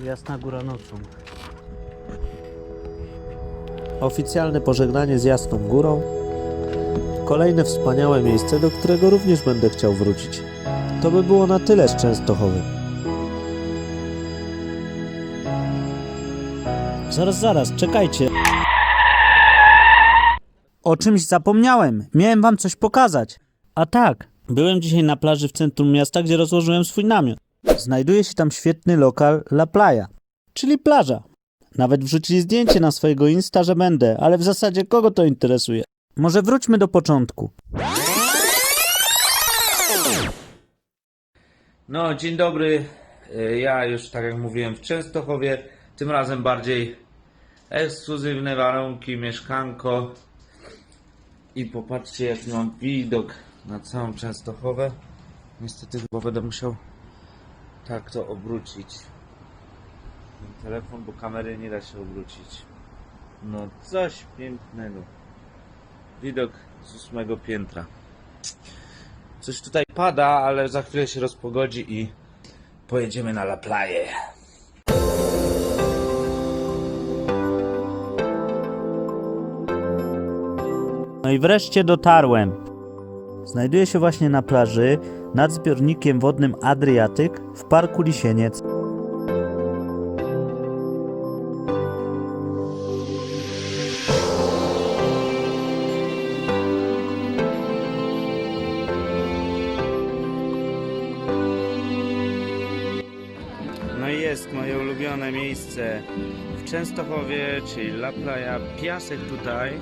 Jasna Góra nocą. Oficjalne pożegnanie z Jasną Górą. Kolejne wspaniałe miejsce, do którego również będę chciał wrócić. To by było na tyle z Częstochowy. Zaraz, zaraz, czekajcie. O czymś zapomniałem. Miałem wam coś pokazać. A tak, byłem dzisiaj na plaży w centrum miasta, gdzie rozłożyłem swój namiot. Znajduje się tam świetny lokal La Playa, czyli plaża. Nawet wrzucili zdjęcie na swojego Insta, że będę, ale w zasadzie kogo to interesuje? Może wróćmy do początku. No, dzień dobry. E, Ja już, tak jak mówiłem, w Częstochowie. Tym razem bardziej ekskluzywne warunki, mieszkanko. I popatrzcie, jaki mam widok na całą Częstochowę. Niestety chyba będę musiał tak to obrócić. Ten telefon, bo kamery nie da się obrócić. No, coś pięknego. Widok z ósmego piętra. Coś tutaj pada, ale za chwilę się rozpogodzi i pojedziemy na La Playa. No i wreszcie dotarłem. Znajduję się właśnie na plaży nad zbiornikiem wodnym Adriatyk w parku Lisieniec. No jest moje ulubione miejsce w Częstochowie, czyli La Playa. Piasek tutaj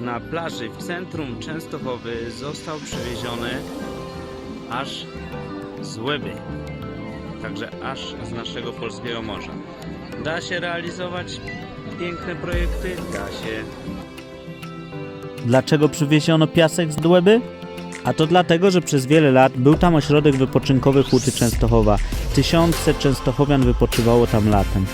na plaży w centrum Częstochowy został przywieziony aż z Łeby. Także aż z naszego polskiego morza. Da się realizować piękne projekty? Da się. Dlaczego przywieziono piasek z Łeby? A to dlatego, że przez wiele lat był tam ośrodek wypoczynkowy Huty Częstochowa. Tysiące częstochowian wypoczywało tam latem.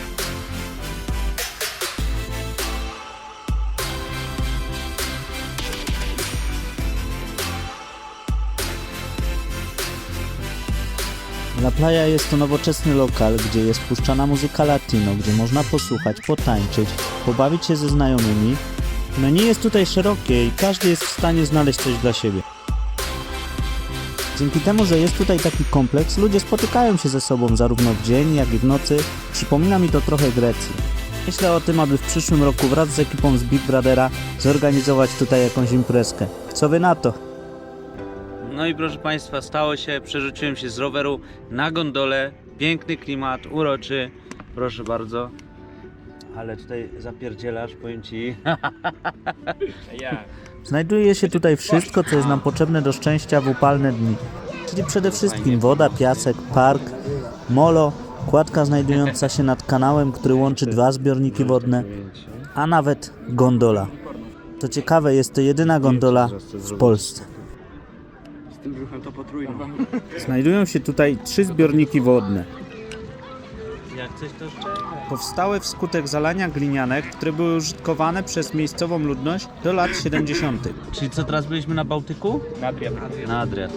La Playa jest to nowoczesny lokal, gdzie jest puszczana muzyka latino, gdzie można posłuchać, potańczyć, pobawić się ze znajomymi. Menu jest tutaj szerokie i każdy jest w stanie znaleźć coś dla siebie. Dzięki temu, że jest tutaj taki kompleks, ludzie spotykają się ze sobą zarówno w dzień, jak i w nocy. Przypomina mi to trochę Grecji. Myślę o tym, aby w przyszłym roku wraz z ekipą z Big Brothera zorganizować tutaj jakąś imprezkę. Co wy na to? No i proszę Państwa, stało się, przerzuciłem się z roweru na gondolę. Piękny klimat, uroczy. Proszę bardzo. Ale tutaj zapierdzielasz, powiem Ci. Znajduje się tutaj wszystko, co jest nam potrzebne do szczęścia w upalne dni. Czyli przede wszystkim woda, piasek, park, molo, kładka znajdująca się nad kanałem, który łączy dwa zbiorniki wodne, a nawet gondola. To ciekawe, jest to jedyna gondola w Polsce. Znajdują się tutaj trzy zbiorniki wodne. Powstały wskutek zalania glinianek, które były użytkowane przez miejscową ludność do lat 70. Czyli co teraz byliśmy na Bałtyku? Na Adriatyk. Na Adriat.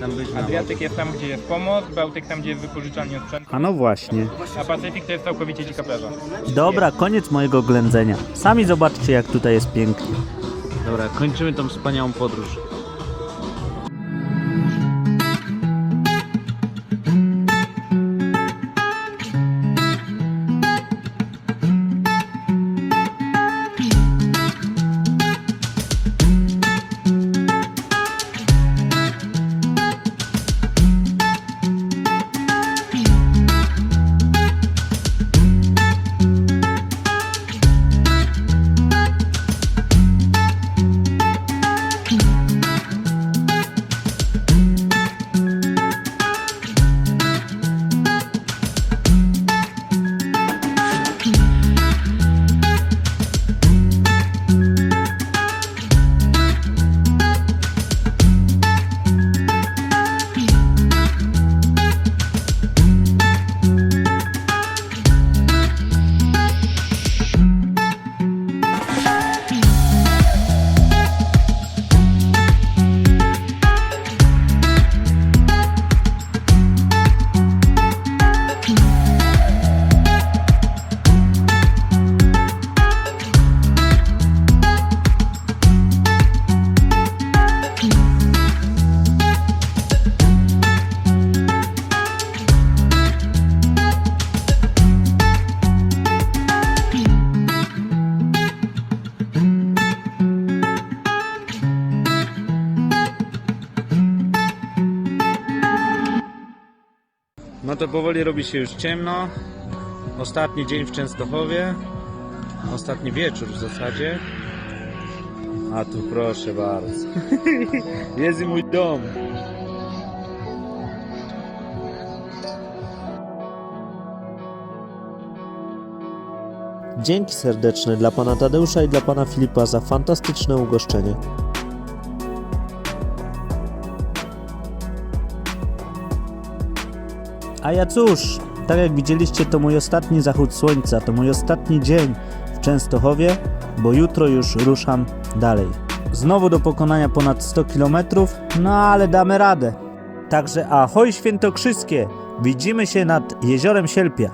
Tam byliśmy na Adriatyk jest tam, gdzie jest pomoc, Bałtyk tam, gdzie jest wypożyczalnie sprzętu, A no właśnie. a Pacyfik to jest całkowicie dzika plaża. Dobra, koniec mojego ględzenia. Sami zobaczcie, jak tutaj jest pięknie. Dobra, kończymy tą wspaniałą podróż. To powoli robi się już ciemno. Ostatni dzień w Częstochowie. Ostatni wieczór w zasadzie. A tu proszę bardzo. Jest i mój dom. Dzięki serdeczne dla pana Tadeusza i dla pana Filipa za fantastyczne ugoszczenie. A ja cóż, tak jak widzieliście, to mój ostatni zachód słońca, to mój ostatni dzień w Częstochowie, bo jutro już ruszam dalej. Znowu do pokonania ponad 100 km, no ale damy radę. Także ahoj świętokrzyskie, widzimy się nad jeziorem Sielpia.